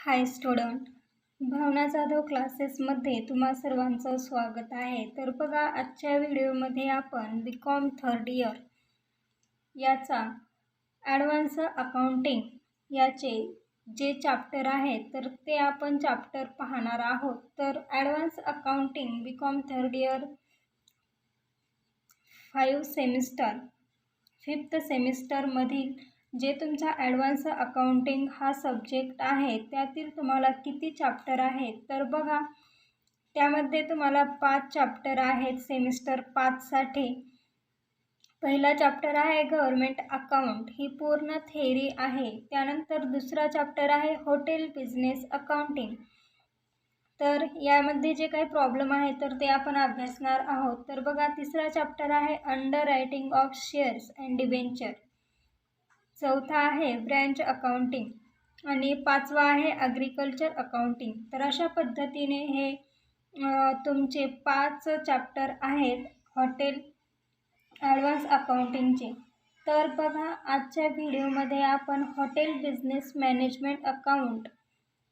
हाय student भावना जाधव क्लासेसमध्ये तुम्हा सर्वांचं स्वागत आहे. तर बघा आजच्या व्हिडिओमध्ये आपण बी कॉम थर्ड इयर याचा ॲडव्हान्स अकाउंटिंग याचे जे चॅप्टर आहेत तर ते आपण चॅप्टर पाहणार आहोत. तर advance accounting B com third year five semester fifth सेमिस्टरमधील जे तुमचा ॲडव्हान्स अकाउंटिंग हा सब्जेक्ट आहे त्यातील तुम्हाला किती चॅप्टर आहेत तर बघा. त्यामध्ये तुम्हाला पाच चॅप्टर आहेत सेमिस्टर पाचसाठी पहिला चॅप्टर आहे गव्हर्मेंट अकाउंट ही पूर्ण थेरी आहे. त्यानंतर दुसरा चॅप्टर आहे हॉटेल बिझनेस अकाउंटिंग तर यामध्ये जे काही प्रॉब्लेम आहे तर ते आपण अभ्यासणार आहोत. तर बघा तिसरा चॅप्टर आहे underwriting of shares and debenture चौथा आहे ब्रँच अकाउंटिंग आणि पाचवा आहे ॲग्रिकल्चर अकाउंटिंग तर अशा पद्धतीने हे तुमचे पाच चॅप्टर आहेत हॉटेल ॲडव्हान्स अकाउंटिंगचे तर बघा आजच्या व्हिडिओमध्ये आपण हॉटेल बिझनेस मॅनेजमेंट अकाउंट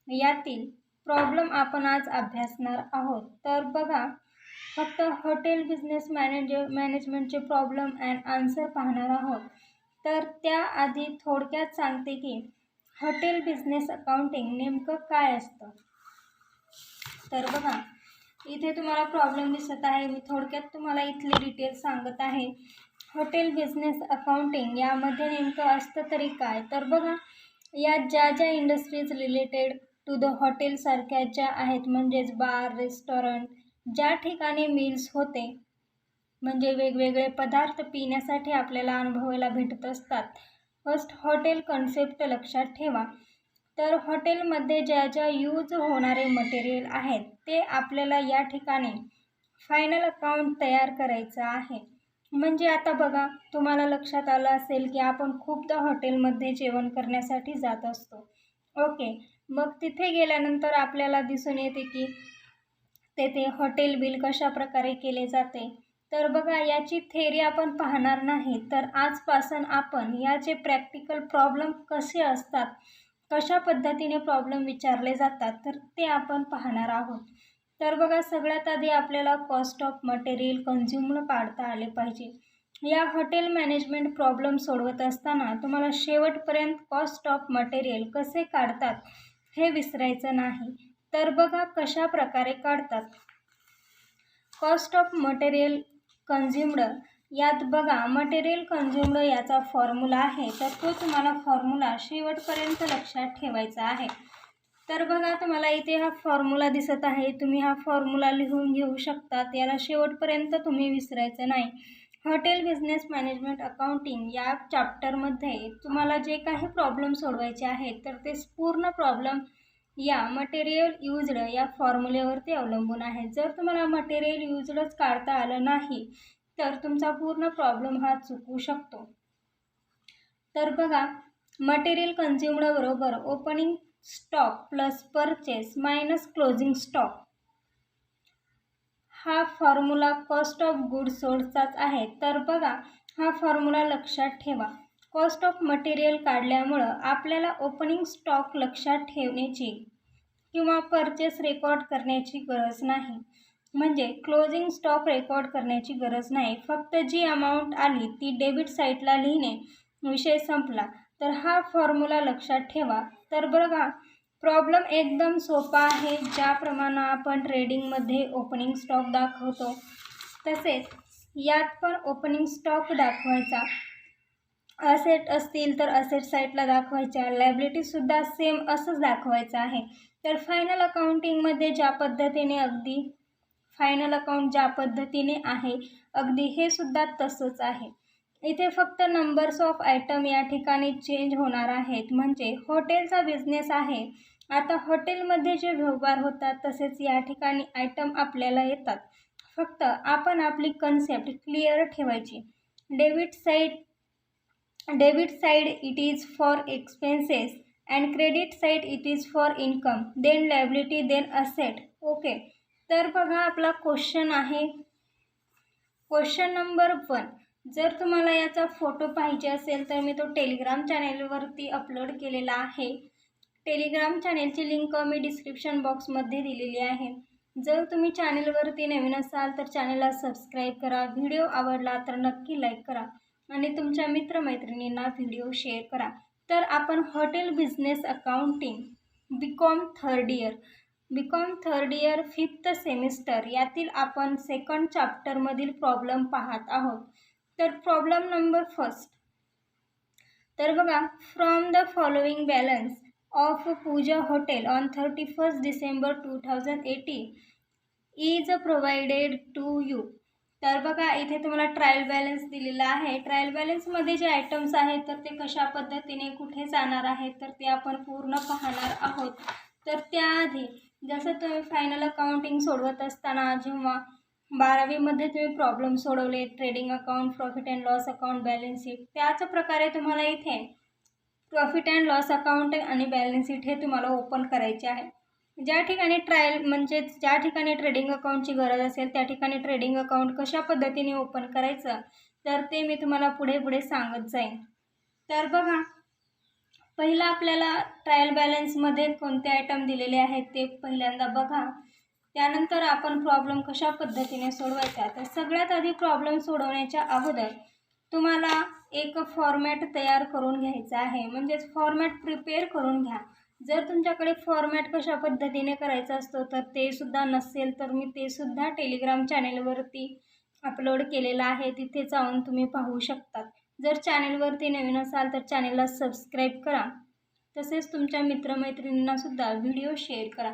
यातील प्रॉब्लेम आपण आज अभ्यासणार आहोत. तर बघा फक्त हॉटेल बिझनेस मॅनेज मॅनेजमेंटचे प्रॉब्लेम अँड आन्सर पाहणार आहोत. तर त्याआधी थोडक्यात सांगते की हॉटेल बिझनेस अकाउंटिंग नेमकं काय असतं. तर बघा इथे तुम्हाला प्रॉब्लेम दिसत आहे. मी थोडक्यात तुम्हाला इथले डिटेल्स सांगत आहे. हॉटेल बिझनेस अकाउंटिंग यामध्ये नेमकं असतं तरी काय? तर बघा यात ज्या ज्या इंडस्ट्रीज रिलेटेड टू द हॉटेलसारख्या ज्या आहेत म्हणजेच बार रेस्टॉरंट ज्या ठिकाणी मिल्स होते म्हणजे वेगवेगळे पदार्थ पिण्यासाठी आपल्याला अनुभवायला भेटत असतात. फर्स्ट हॉटेल कन्सेप्ट लक्षात ठेवा. तर हॉटेलमध्ये ज्या ज्या यूज होणारे मटेरियल आहेत ते आपल्याला या ठिकाणी फायनल अकाउंट तयार करायचं आहे. म्हणजे आता बघा तुम्हाला लक्षात आलं असेल की आपण खूपदा हॉटेलमध्ये जेवण करण्यासाठी जात असतो. ओके मग तिथे गेल्यानंतर आपल्याला दिसून येते की तेथे हॉटेल बिल कशा प्रकारे केले जाते? तर बघा याची थेरी आपण पाहणार नाही. तर आजपासून आपण याचे प्रॅक्टिकल प्रॉब्लेम कसे असतात कशा पद्धतीने प्रॉब्लेम विचारले जातात तर ते आपण पाहणार आहोत. तर बघा सगळ्यात आधी आपल्याला कॉस्ट ऑफ मटेरियल कन्झ्युमर काढता आले पाहिजे. या हॉटेल मॅनेजमेंट प्रॉब्लेम सोडवत असताना तुम्हाला शेवटपर्यंत कॉस्ट ऑफ मटेरियल कसे काढतात हे विसरायचं नाही. तर बघा कशा प्रकारे काढतात. कॉस्ट ऑफ मटेरियल कन्झ्युम्ड यात बघा मटेरियल कन्झ्युम्ड याचा फॉर्म्युला आहे. तर तो तुम्हाला फॉर्म्युला शेवटपर्यंत लक्षात ठेवायचा आहे. तर बघा तुम्हाला इथे हा फॉर्म्युला दिसत आहे. तुम्ही हा फॉर्म्युला लिहून घेऊ शकतात याला शेवटपर्यंत तुम्ही विसरायचं नाही. हॉटेल बिझनेस मॅनेजमेंट अकाउंटिंग या चॅप्टरमध्ये तुम्हाला जे काही प्रॉब्लेम सोडवायचे आहेत तर ते पूर्ण प्रॉब्लेम या मटेरियल यूज्ड या फॉर्म्युलेवरती अवलंबून आहे. जर तुम्हाला मटेरियल युजडच काढता आलं नाही तर तुमचा पूर्ण प्रॉब्लेम हा चुकू शकतो. तर बघा मटेरियल कन्झ्युमड बरोबर opening stock plus purchase minus closing stock हा फॉर्म्युला कॉस्ट ऑफ गुड सोर्सचाच आहे. तर बघा हा फॉर्म्युला लक्षात ठेवा. कॉस्ट ऑफ मटेरियल काढल्यामुळं आपल्याला ओपनिंग स्टॉक लक्षात ठेवण्याची किंवा परचेस रेकॉर्ड करण्याची गरज नाही. म्हणजे क्लोजिंग स्टॉक रेकॉर्ड करण्याची गरज नाही. फक्त जी अमाऊंट आली ती डेबिट साईटला लिहिणे विषय संपला. तर हा फॉर्म्युला लक्षात ठेवा. तर बघा प्रॉब्लेम एकदम सोपा आहे. ज्याप्रमाणे आपण ट्रेडिंगमध्ये ओपनिंग स्टॉक दाखवतो तसेच यात पण ओपनिंग स्टॉक दाखवायचा. असेट असतील तर असेट साईटला दाखवायच्या. लायबिलिटीसुद्धा सेम असंच दाखवायचं आहे. तर फायनल अकाउंटिंगमध्ये ज्या पद्धतीने अगदी फायनल अकाउंट ज्या पद्धतीने आहे अगदी हे सुद्धा तसंच आहे. इथे फक्त नंबर्स ऑफ आयटम या ठिकाणी चेंज होणार आहेत. म्हणजे हॉटेलचा बिझनेस आहे. आता हॉटेलमध्ये जे व्यवहार होतात तसेच या ठिकाणी आयटम आपल्याला येतात. फक्त आपण आपली कन्सेप्ट क्लिअर ठेवायची. Debit side debit side it is for expenses and credit side it is for income then liability then asset okay तर बघा आपला क्वेश्चन आहे. क्वेश्चन नंबर वन जर तुम्हाला याचा फोटो पाहिजे असेल तर मी तो टेलिग्राम चॅनेलवरती अपलोड केलेला आहे. टेलिग्राम चॅनेलची लिंक मी डिस्क्रिप्शन बॉक्समध्ये दिलेली आहे. जर तुम्ही चॅनेलवरती नवीन असाल तर चॅनेलला सबस्क्राईब करा. व्हिडिओ आवडला तर नक्की लाईक करा. आणि तुमच्या मित्रमैत्रिणींना व्हिडिओ शेअर करा. तर आपण hotel business accounting B com third year B com third year fifth semester यातील आपण सेकंड चॅप्टरमधील प्रॉब्लेम पाहत आहोत. तर प्रॉब्लेम नंबर फर्स्ट तर बघा from the following balance of Pooja hotel on thirty first December two thousand eighteen is provided to you तर बघा इथे तुम्हाला ट्रायल बॅलन्स दिलेला आहे. ट्रायल बॅलन्समध्ये जे आयटम्स आहेत तर ते कशा पद्धतीने कुठे जाणार आहेत तर ते आपण पूर्ण पाहणार आहोत. तर त्याआधी जसं तुम्ही फायनल अकाउंटिंग सोडवत असताना जेव्हा बारावीमध्ये तुम्ही प्रॉब्लेम सोडवले trading account profit and loss account balance sheet त्याच प्रकारे तुम्हाला इथे प्रॉफिट अँड लॉस अकाउंट आणि बॅलन्स शीट हे तुम्हाला ओपन करायचे आहे. ज्या ठिकाणी ट्रायल म्हणजेच ज्या ठिकाणी ट्रेडिंग अकाउंटची गरज असेल त्या ठिकाणी ट्रेडिंग अकाउंट कशा पद्धतीने ओपन करायचं तर ते मी तुम्हाला पुढे पुढे सांगत जाईन. तर बघा पहिला आपल्याला ट्रायल बॅलन्समध्ये कोणते आयटम दिलेले आहेत ते पहिल्यांदा बघा. त्यानंतर आपण प्रॉब्लेम कशा पद्धतीने सोडवायचा तर सगळ्यात आधी प्रॉब्लेम सोडवण्याच्या अगोदर तुम्हाला एक फॉर्मॅट तयार करून घ्यायचा आहे. म्हणजेच फॉर्मॅट प्रिपेअर करून घ्या. जर तुमच्याकडे फॉर्मॅट कशा पद्धतीने करायचा असतो तर ते सुद्धा नसेल तर मी ते सुद्धा टेलिग्राम चॅनेलवरती अपलोड केलेलं आहे. तिथे जाऊन तुम्ही पाहू शकतात. जर चॅनेलवरती नवीन असाल तर चॅनेलला सबस्क्राईब करा. तसेच तुमच्या मित्रमैत्रिणींनासुद्धा व्हिडिओ शेअर करा.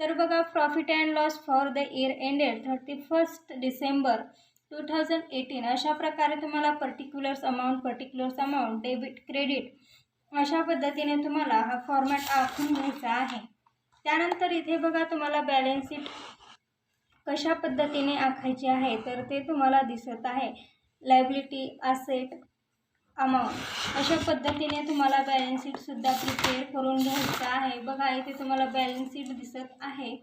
तर बघा profit and loss for the year ended thirty first December two thousand eighteen अशा प्रकारे तुम्हाला particulars amount particulars amount debit credit अशा पद्धतीने तुम्हाला हा फॉर्मॅट आखून घ्यायचा आहे. त्यानंतर इथे बघा तुम्हाला बॅलन्स शीट कशा पद्धतीने आखायची आहे तर ते तुम्हाला दिसत आहे. लायबिलिटी असेट अमाऊंट अशा पद्धतीने तुम्हाला बॅलन्स शीटसुद्धा प्रिपेअर करून घ्यायचं आहे. बघा इथे तुम्हाला बॅलन्स शीट दिसत आहे.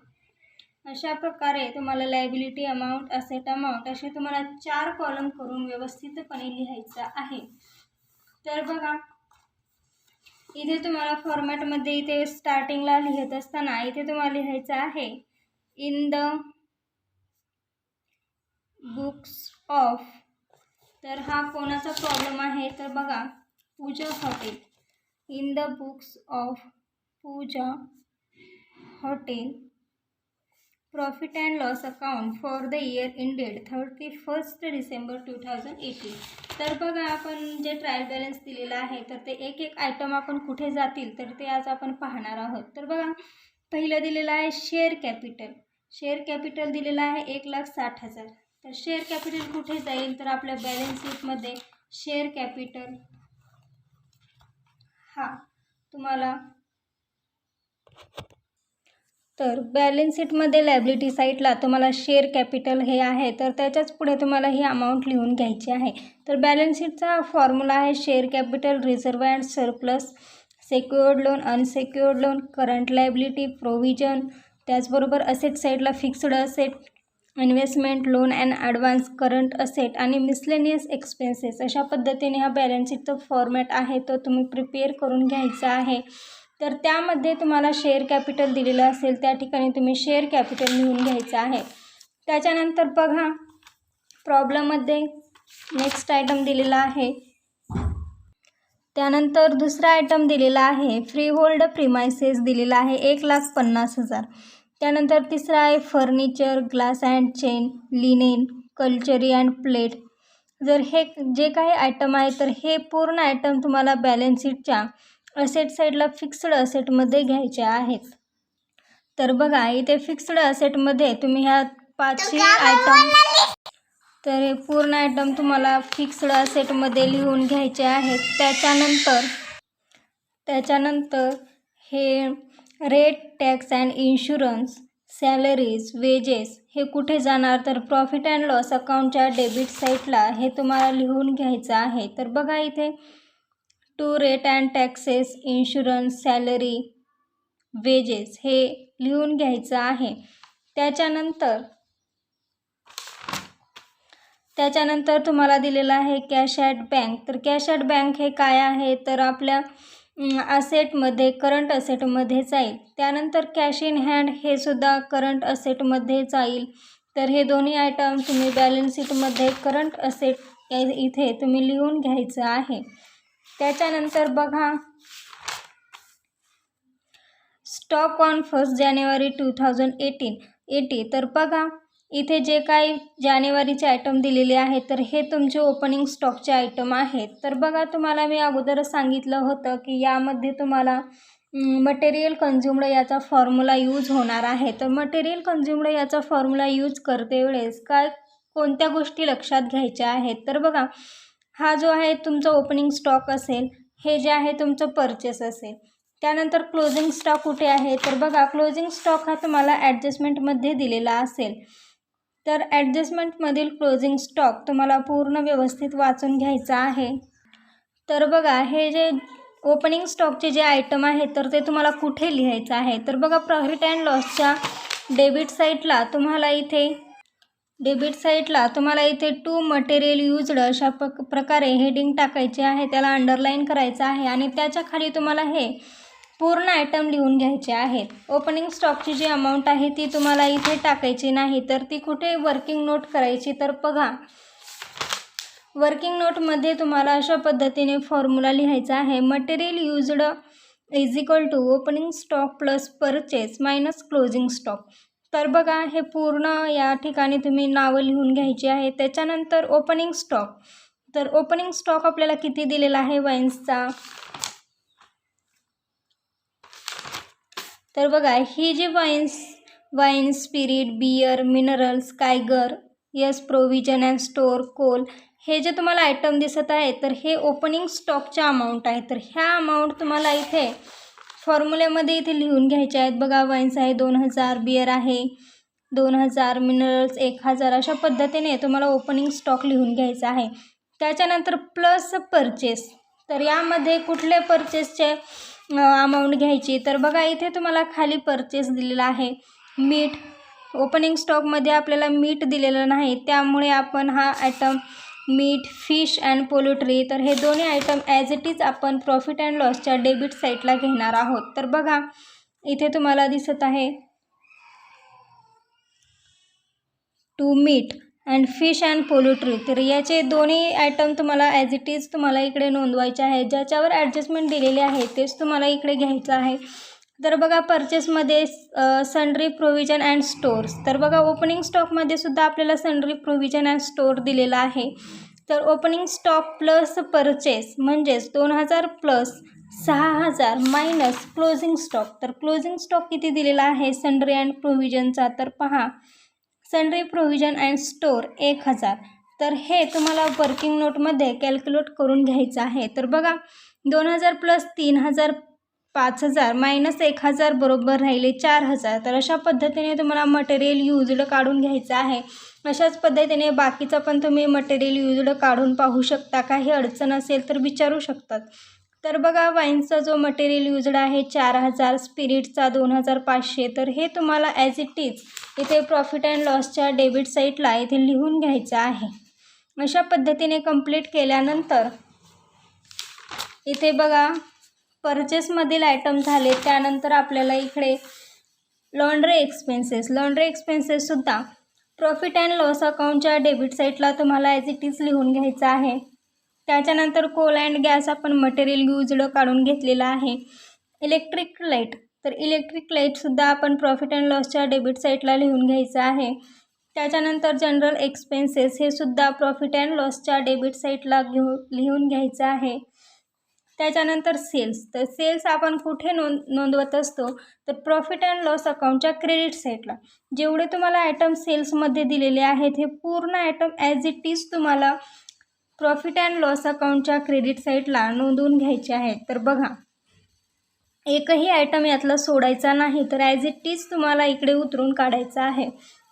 अशा प्रकारे तुम्हाला लायबिलिटी अमाऊंट असेट अमाऊंट असे तुम्हाला चार कॉलम करून व्यवस्थितपणे लिहायचं आहे. तर बघा इथे तुम्हाला फॉर्मॅटमध्ये इथे स्टार्टिंगला लिहित असताना इथे तुम्हाला लिहायचं आहे इन द बुक्स ऑफ तर हा कोणाचा प्रॉब्लेम आहे? तर बघा Pooja hotel. In the books of Pooja hotel. Profit and loss account for the year ended thirty first December two thousand eighteen तर बघा आपण जे ट्रायल बॅलन्स दिलेलं आहे तर ते एक एक आयटम आपण कुठे जातील तर ते आज आपण पाहणार आहोत. तर बघा पहिलं दिलेलं आहे शेअर कॅपिटल शेअर कॅपिटल दिलेलं आहे एक लाख साठ हजार. तर शेअर कॅपिटल कुठे जाईल तर आपल्या बॅलन्स शीटमध्ये शेअर कॅपिटल हा तुम्हाला तर बॅलन्स शीटमध्ये लायबिलिटी साईटला तुम्हाला शेअर कॅपिटल हे आहे तर त्याच्याच पुढे तुम्हाला ही अमाऊंट लिहून घ्यायची आहे. तर बॅलन्स शीटचा फॉर्म्युला आहे share capital reserve and surplus secured loan unsecured loan current liability provision त्याचबरोबर असेट साईडला fixed asset investment loan and advance current asset आणि मिसलेनियस एक्सपेन्सेस अशा पद्धतीने हा बॅलन्स शीटचा फॉर्मॅट आहे तो तुम्ही प्रिपेअर करून घ्यायचा आहे. तर त्यामध्ये तुम्हाला शेअर कॅपिटल दिलेलं असेल त्या ठिकाणी तुम्ही शेअर कॅपिटल लिहून घ्यायचं आहे. त्याच्यानंतर बघा प्रॉब्लेममध्ये नेक्स्ट आयटम दिलेला आहे. त्यानंतर दुसरा आयटम दिलेला आहे फ्री होल्ड प्रिमायसेस दिलेला आहे एक लाख पन्नास हजार. त्यानंतर तिसरा आहे furniture glass and china linen cutlery and plate जर हे जे काही आयटम आहे तर हे पूर्ण आयटम तुम्हाला बॅलन्स शीटच्या असेट साईडला फिक्स्ड असेटमध्ये घ्यायच्या आहेत. तर बघा इथे फिक्स्ड असेटमध्ये तुम्ही ह्या पाचशे आयटम तर हे पूर्ण आयटम तुम्हाला फिक्स्ड असेटमध्ये लिहून घ्यायचे आहेत. त्याच्यानंतर त्याच्यानंतर हे rate tax and insurance salaries wages हे कुठे जाणार? तर प्रॉफिट अँड लॉस अकाउंटच्या डेबिट साईटला हे तुम्हाला लिहून घ्यायचं आहे. तर बघा इथे to rate and taxes insurance salary wages हे लिहून घ्यायचं आहे. त्याच्यानंतर त्याच्यानंतर तुम्हाला दिलेलं आहे कॅश ॲट बँक. तर कॅश ॲट बँक हे काय आहे? तर आपल्या असेटमध्ये करंट असेटमध्ये जाईल. त्यानंतर कॅश इन हँड हे सुद्धा करंट असेटमध्ये जाईल. तर हे दोन्ही आयटम तुम्ही बॅलन्स शीटमध्ये करंट असेट इथे तुम्ही लिहून घ्यायचं आहे. त्याच्यानंतर बघा. Stock on first January two thousand eighteen eighty तर बघा. इथे जे काही जानेवारीचे आयटम दिलेले आहेत तर हे तुमचे ओपनिंग स्टॉकचे आयटम आहेत. तर बघा तुम्हाला मी अगोदरच सांगितलं होतं की यामध्ये तुम्हाला मटेरियल कन्झ्युमड याचा फॉर्म्युला यूज होणार आहे. तर मटेरियल कन्झ्युम्ड याचा फॉर्म्युला यूज करते वेळेस काय कोणत्या गोष्टी लक्षात घ्यायच्या आहेत? तर बघा हा जो आहे तुमचा ओपनिंग स्टॉक असेल हे जे आहे तुमचं परचेस असेल. त्यानंतर क्लोजिंग स्टॉक कुठे आहे? तर बघा क्लोजिंग स्टॉक हा तुम्हाला ॲडजस्टमेंटमध्ये दिलेला असेल. तर ॲडजस्टमेंटमधील क्लोजिंग स्टॉक तुम्हाला पूर्ण व्यवस्थित वाचून घ्यायचा आहे. तर बघा हे जे ओपनिंग स्टॉकचे जे आयटम आहेत तर ते तुम्हाला कुठे लिहायचं आहे? तर बघा प्रॉफिट अँड लॉसच्या डेबिट साईटला तुम्हाला इथे डेबिट साईटला तुम्हाला इथे टू मटेरियल युजड अशा प प्रकारे हेडिंग टाकायचे आहे त्याला अंडरलाईन करायचं आहे आणि त्याच्याखाली तुम्हाला हे पूर्ण आयटम लिहून घ्यायचे आहेत. ओपनिंग स्टॉकची जी अमाऊंट आहे ती तुम्हाला इथे टाकायची नाही तर ती कुठे वर्किंग नोट करायची तर बघा. वर्किंग नोटमध्ये तुम्हाला अशा पद्धतीने फॉर्म्युला लिहायचा आहे. Material used is equal to opening stock plus purchase minus closing stock तर बघा हे पूर्ण या ठिकाणी तुम्ही नावं लिहून घ्यायची आहे. त्याच्यानंतर ओपनिंग स्टॉक तर ओपनिंग स्टॉक आपल्याला किती दिलेला आहे? वाईन्सचा तर बघा ही जी wines wine spirit beer minerals कायगर yes provision and store coal हे जे तुम्हाला आयटम दिसत आहे तर हे ओपनिंग स्टॉकच्या अमाऊंट आहे. तर ह्या अमाऊंट तुम्हाला इथे फॉर्म्युल्यामध्ये इथे लिहून घ्यायचे आहेत बघा वाईन्स आहे दोन हजार बियर आहे दोन हजार मिनरल्स एक हजार अशा पद्धतीने तुम्हाला ओपनिंग स्टॉक लिहून घ्यायचा आहे. त्याच्यानंतर प्लस परचेस तर यामध्ये कुठले परचेसचे अमाऊंट घ्यायची? तर बघा इथे तुम्हाला खाली परचेस दिलेला आहे. मीठ ओपनिंग स्टॉकमध्ये आपल्याला मीठ दिलेलं नाही. त्यामुळे आपण हा आयटम मीठ फिश अँड पोल्ट्री तर हे दोन्ही आयटम ॲज इट इज आपण प्रॉफिट अँड लॉसच्या डेबिट साईटला घेणार आहोत. तर बघा इथे तुम्हाला दिसत आहे. टू मीठ अँड फिश अँड पोल्ट्री तर याचे दोन्ही आयटम तुम्हाला ॲज इट इज तुम्हाला इकडे नोंदवायचे आहे. ज्याच्यावर ॲडजस्टमेंट दिलेले आहे तेच तुम्हाला इकडे घ्यायचं आहे. तर बघा परचेसमध्ये सनरी प्रोव्हिजन अँड स्टोअर्स तर बघा ओपनिंग स्टॉकमध्ये सुद्धा आपल्याला सनरी प्रोव्हिजन अँड स्टोअर दिलेला आहे. तर ओपनिंग स्टॉक प्लस परचेस म्हणजेच दोन हजार प्लस सहा हजार मायनस क्लोजिंग स्टॉक तर क्लोजिंग स्टॉक किती दिलेला आहे? सनरी अँड प्रोव्हिजनचा तर पहा सनरी प्रोव्हिजन अँड स्टोअर एक हजार. तर हे तुम्हाला वर्किंग नोटमध्ये कॅल्क्युलेट करून घ्यायचं आहे. तर बघा दोन हजार प्लस तीन हजार पाच हजार मायनस एक हजार बरोबर राहिले चार हजार. तर अशा पद्धतीने तुम्हाला मटेरियल यूजड काढून घ्यायचं आहे. अशाच पद्धतीने बाकीचं पण तुम्ही मटेरियल यूजड काढून पाहू शकता. काही अडचण असेल तर विचारू शकतात. तर बघा वाईनचा जो मटेरियल युजड आहे चार हजार स्पिरिटचा दोन हजार पाचशे. तर हे तुम्हाला ॲज इट इज इथे प्रॉफिट अँड लॉसच्या डेबिट साईटला इथे लिहून घ्यायचं आहे. अशा पद्धतीने कंप्लीट केल्यानंतर इथे बघा परचेसमधील आयटम झाले त्यानंतर आपल्याला इकडे लॉन्ड्री एक्सपेन्सेस लॉन्ड्री एक्सपेन्सेससुद्धा प्रॉफिट अँड लॉस अकाउंटच्या डेबिट साईटला तुम्हाला ॲज इट इज लिहून घ्यायचं आहे. त्याच्यानंतर कोल अँड गॅस आपण मटेरियल यूजड काढून घेतलेलं आहे. इलेक्ट्रिक लाइट तर इलेक्ट्रिक लाईटसुद्धा आपण प्रॉफिट अँड लॉसच्या डेबिट साईटला लिहून घ्यायचं आहे. त्याच्यानंतर जनरल एक्सपेन्सेस हे सुद्धा प्रॉफिट अँड लॉसच्या डेबिट साईटला घेऊ लिहून घ्यायचं आहे. त्याच्यानंतर सेल्स तर सेल्स आपण कुठे नोंद नोंदवत असतो? तर प्रॉफिट अँड लॉस अकाउंटच्या क्रेडिट साईटला जेवढे तुम्हाला आयटम सेल्समध्ये दिलेले आहेत हे पूर्ण आयटम ॲज इट इज तुम्हाला प्रॉफिट अँड लॉस अकाउंटच्या क्रेडिट साईटला नोंदवून घ्यायचे आहेत. तर बघा एकही आयटम यातला सोडायचा नाही तर ॲज इट इज तुम्हाला इकडे उतरून काढायचं आहे.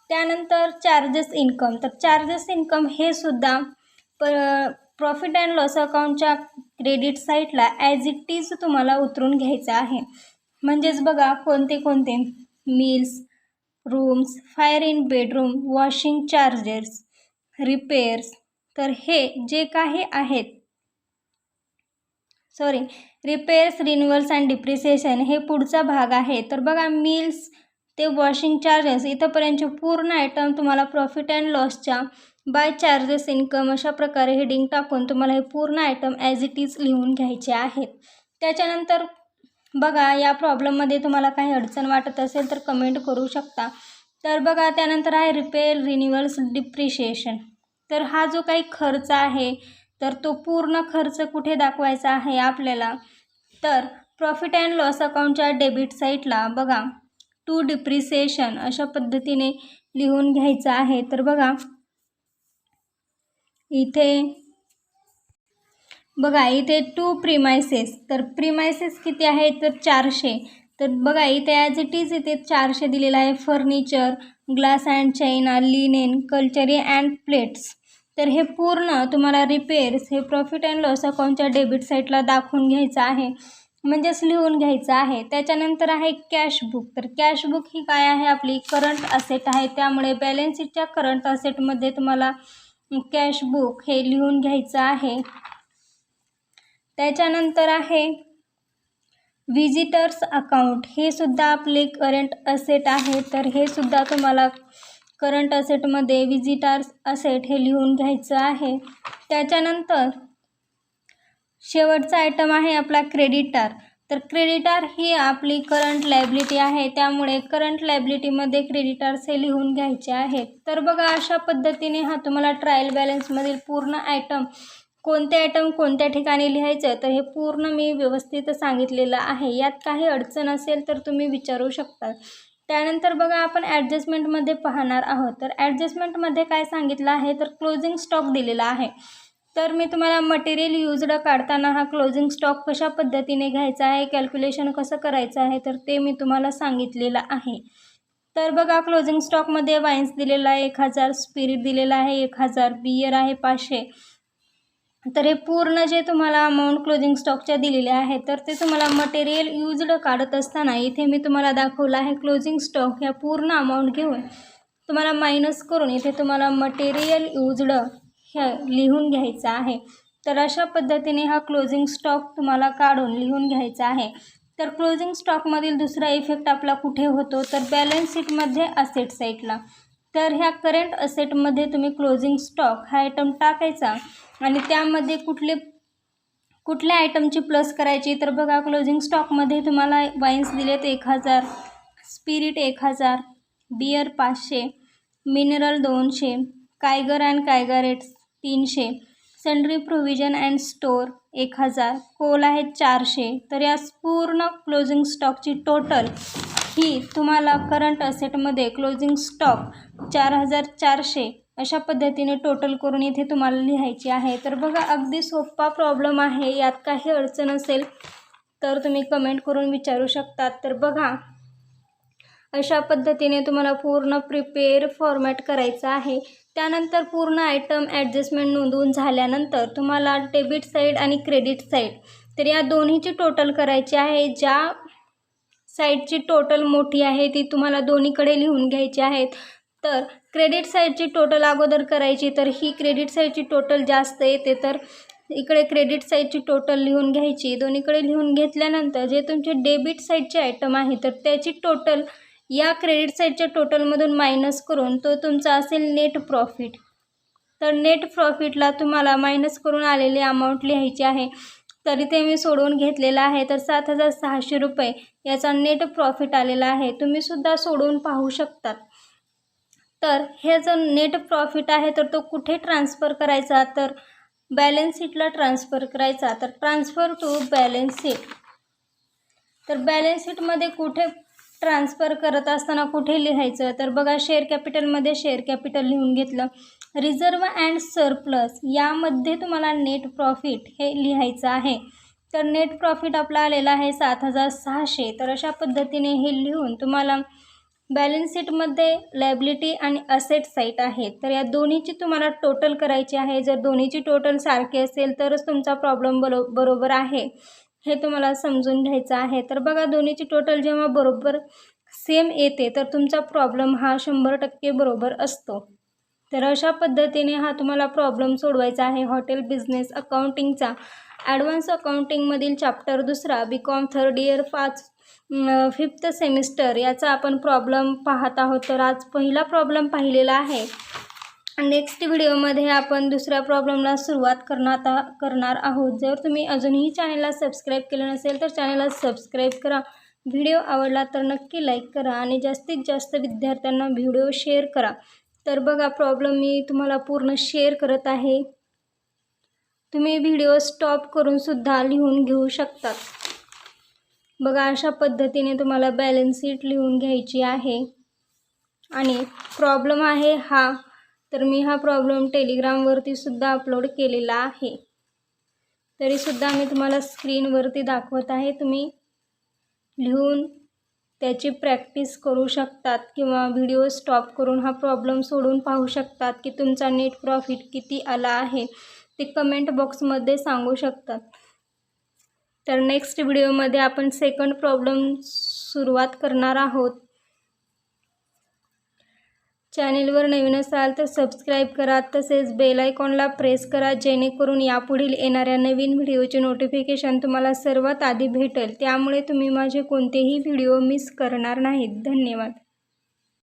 त्यानंतर चार्जेस इन्कम तर चार्जेस इन्कम हे सुद्धा प प्रॉफिट अँड लॉस अकाउंटच्या क्रेडिट साईटला ॲज इट इज तुम्हाला उतरून घ्यायचं आहे. म्हणजेच बघा कोणते कोणते? Meals rooms fire in bedroom washing charges repairs तर हे जे काही आहेत sorry repairs renewals and depreciation हे पुढचा भाग आहे. तर बघा मिल्स ते वॉशिंग चार्जेस इथंपर्यंतचे पूर्ण आयटम तुम्हाला प्रॉफिट अँड लॉसच्या बाय चार्जेस इन्कम अशा प्रकारे हेडिंग टाकून तुम्हाला हे पूर्ण आयटम ॲज इट इज लिहून घ्यायचे आहेत. त्याच्यानंतर बघा या प्रॉब्लेममध्ये तुम्हाला काही अडचण वाटत असेल तर कमेंट करू शकता. तर बघा त्यानंतर आहे रिपेअर रिन्युअल्स डिप्रिशिएशन तर हा जो काही खर्च आहे तर तो पूर्ण खर्च कुठे दाखवायचा आहे आपल्याला? तर प्रॉफिट अँड लॉस अकाउंटच्या डेबिट साईटला बघा. टू डिप्रिसिएशन अशा पद्धतीने लिहून घ्यायचं आहे. तर बघा इथे. बघा इथे टू प्रिमायसेस तर प्रिमायसेस किती आहे? तर चारशे. तर बघा इथे ॲज इट इज इथे चारशे दिलेलं आहे. Furniture glass and china linen cutlery and plates तर हे पूर्ण तुम्हाला रिपेअर्स हे प्रॉफिट अँड लॉस अकाउंटच्या डेबिट साईटला दाखवून घ्यायचं आहे. म्हणजेच लिहून घ्यायचं आहे. त्याच्यानंतर आहे कॅश बुक तर कॅश बुक ही काय आहे? आपली करंट असेट आहे. त्यामुळे बॅलन्स शीटच्या करंट असेटमध्ये तुम्हाला कॅश बुक हे लिहून घ्यायचं आहे. त्याच्यानंतर आहे विजिटर्स अकाउंट. हे सुद्धा आपले करंट असेट आहे. तर हे सुद्धा तुम्हाला करंट असेटमध्ये विजिटर्स असेट हे लिहून घ्यायचं आहे. त्याच्यानंतर शेवटचा आयटम आहे आपला क्रेडिटर तर क्रेडिटार ही आपली करंट लायबिलिटी आहे. त्यामुळे करंट लायबिलिटीमध्ये क्रेडिटार्स हे लिहून घ्यायचे आहेत. तर बघा अशा पद्धतीने हा तुम्हाला ट्रायल बॅलन्समधील पूर्ण आयटम कोणते आयटम कोणत्या ठिकाणी लिहायचं तर हे पूर्ण मी व्यवस्थित सांगितलेलं आहे. यात काही अडचण असेल तर तुम्ही विचारू शकता. त्यानंतर बघा आपण ॲडजस्टमेंटमध्ये पाहणार आहोत. तर ॲडजस्टमेंटमध्ये काय सांगितलं आहे? तर क्लोजिंग स्टॉक दिलेला आहे. तर मी तुम्हाला मटेरियल युजड काढताना हा क्लोजिंग स्टॉक कशा पद्धतीने घ्यायचा आहे कॅल्क्युलेशन कसं करायचं आहे तर ते मी तुम्हाला सांगितलेलं आहे. तर बघा क्लोजिंग स्टॉकमध्ये वाईन्स दिलेला आहे एक हजार स्पिरिट दिलेला आहे एक हजार बियर आहे पाचशे. तर हे पूर्ण जे तुम्हाला अमाऊंट क्लोजिंग स्टॉकच्या दिलेले आहे तर ते तुम्हाला मटेरियल युजड काढत असताना इथे मी तुम्हाला दाखवलं आहे क्लोजिंग स्टॉक ह्या पूर्ण अमाऊंट घेऊन तुम्हाला मायनस करून इथे तुम्हाला मटेरियल युजड हे लिहून घ्यायचा आहे. तर अशा पद्धतीने हा क्लोजिंग स्टॉक तुम्हाला काढून लिहून घ्यायचा आहे. तर क्लोजिंग स्टॉकमधील दुसरा इफेक्ट आपला कुठे होतो? तर बॅलन्स शीटमध्ये असेट साईटला तर ह्या करंट असेटमध्ये तुम्ही क्लोजिंग स्टॉक हा आयटम टाकायचा आणि त्यामध्ये कुठले कुठल्या आयटमची प्लस करायची? तर बघा क्लोजिंग स्टॉकमध्ये तुम्हाला वाईन्स दिलेत एक हजार स्पिरिट एक हजार बियर पाचशे मिनरल दोनशे कायगर अँड कायगरेट्स तीनशे. सेंड्री प्रोव्हिजन अँड स्टोअर एक हजार. कोल आहे चारशे. तर या पूर्ण क्लोजिंग स्टॉकची टोटल ही तुम्हाला करंट असेटमध्ये क्लोजिंग स्टॉक चार हजार चारशे. अशा पद्धतीने टोटल करून इथे तुम्हाला लिहायची आहे. तर बघा अगदी सोपा प्रॉब्लेम आहे. यात काही अडचण असेल तर तुम्ही कमेंट करून विचारू शकतात. तर बघा अशा पद्धतीने तुम्हाला पूर्ण प्रिपेअर फॉर्मॅट करायचं आहे. त्यानंतर पूर्ण आयटम ॲडजस्टमेंट नोंदवून झाल्यानंतर तुम्हाला डेबिट साईड आणि क्रेडिट साईड तर या दोन्हीची टोटल करायची आहे. ज्या साईडची टोटल मोठी आहे ती तुम्हाला दोन्हीकडे लिहून घ्यायची आहेत तर क्रेडिट साईडची टोटल अगोदर करायची तर ही क्रेडिट साईडची टोटल जास्त येते तर इकडे क्रेडिट साईडची टोटल लिहून घ्यायची. दोन्हीकडे लिहून घेतल्यानंतर जे तुमचे डेबिट साईडचे आयटम आहे तर त्याची टोटल या क्रेडिट साईडच्या टोटलमधून मायनस करून तो तुमचा असेल नेट प्रॉफिट तर नेट प्रॉफिटला तुम्हाला मायनस करून आलेली अमाऊंट लिहायची आहे. तरी ते मी सोडवून घेतलेलं आहे. तर सात हजार सहाशे रुपये याचा नेट प्रॉफिट आलेला आहे. तुम्हीसुद्धा सोडवून पाहू शकतात. तर हे जो नेट प्रॉफिट आहे तर तो कुठे ट्रान्सफर करायचा? तर बॅलन्स शीटला ट्रान्सफर करायचा. तर ट्रान्सफर टू बॅलन्स शीट तर बॅलन्स शीटमध्ये कुठे ट्रान्सफर करत असताना कुठे लिहायचं? तर बघा शेअर कॅपिटलमध्ये शेअर कॅपिटल लिहून घेतलं. रिझर्व अँड सरप्लस यामध्ये तुम्हाला नेट प्रॉफिट हे लिहायचं आहे. तर नेट प्रॉफिट आपला आलेला आहे सात हजार सहाशे. तर अशा पद्धतीने हे लिहून तुम्हाला बॅलन्स शीटमध्ये लायबिलिटी आणि असेट साईट आहे. तर या दोन्हीची तुम्हाला टोटल करायची आहे. जर दोन्हीची टोटल सारखी असेल तरच तुमचा प्रॉब्लेम बरो बरोबर आहे. हे तुम्हाला समजून घ्यायचं आहे. तर बघा दोन्हीची टोटल जेव्हा बरोबर सेम येते तर तुमचा प्रॉब्लेम हा शंभर टक्के बरोबर असतो. तर अशा पद्धतीने हा तुम्हाला प्रॉब्लेम सोडवायचा आहे. हॉटेल बिझनेस अकाउंटिंगचा ॲडव्हान्स अकाउंटिंगमधील चॅप्टर दुसरा बी कॉम थर्ड इयर पाच फिफ्थ सेमिस्टर याचा आपण प्रॉब्लेम पाहत आहोत. तर आज पहिला प्रॉब्लेम पाहिलेला आहे. नेक्स्ट व्हिडिओमध्ये आपण दुसऱ्या प्रॉब्लेमला सुरुवात करणार करणार आहोत. जर तुम्ही अजूनही चॅनलला सबस्क्राईब केलं नसेल तर चॅनलला सबस्क्राईब करा. व्हिडिओ आवडला तर नक्की लाईक करा आणि जास्तीत जास्त विद्यार्थ्यांना व्हिडिओ शेअर करा. तर बघा प्रॉब्लेम मी तुम्हाला पूर्ण शेअर करत आहे. तुम्ही व्हिडिओ स्टॉप करूनसुद्धा लिहून घेऊ शकतात बघा अशा पद्धतीने तुम्हाला बॅलन्स शीट लिहून घ्यायची आहे. आणि प्रॉब्लेम आहे हा तर मी हा प्रॉब्लेम टेलिग्रामवरती सुद्धा अपलोड केलेला आहे. तरीसुद्धा मी तुम्हाला स्क्रीनवरती दाखवत आहे. तुम्ही लिहून त्याची प्रॅक्टिस करू शकतात किंवा व्हिडिओ स्टॉप करून हा प्रॉब्लेम सोडून पाहू शकतात की तुमचा नेट प्रॉफिट किती आला आहे ते कमेंट बॉक्समध्ये सांगू शकतात. तर नेक्स्ट व्हिडिओमध्ये आपण सेकंड प्रॉब्लेम सुरुवात करणार आहोत. चॅनेलवर नवीन असाल तर सबस्क्राईब करा. तसेच बेल आयकॉनला प्रेस करा जेणेकरून यापुढील येणाऱ्या नवीन व्हिडिओचे नोटिफिकेशन तुम्हाला सर्वात आधी भेटेल. त्यामुळे तुम्ही माझे कोणतेही व्हिडिओ मिस करणार नाहीत. धन्यवाद.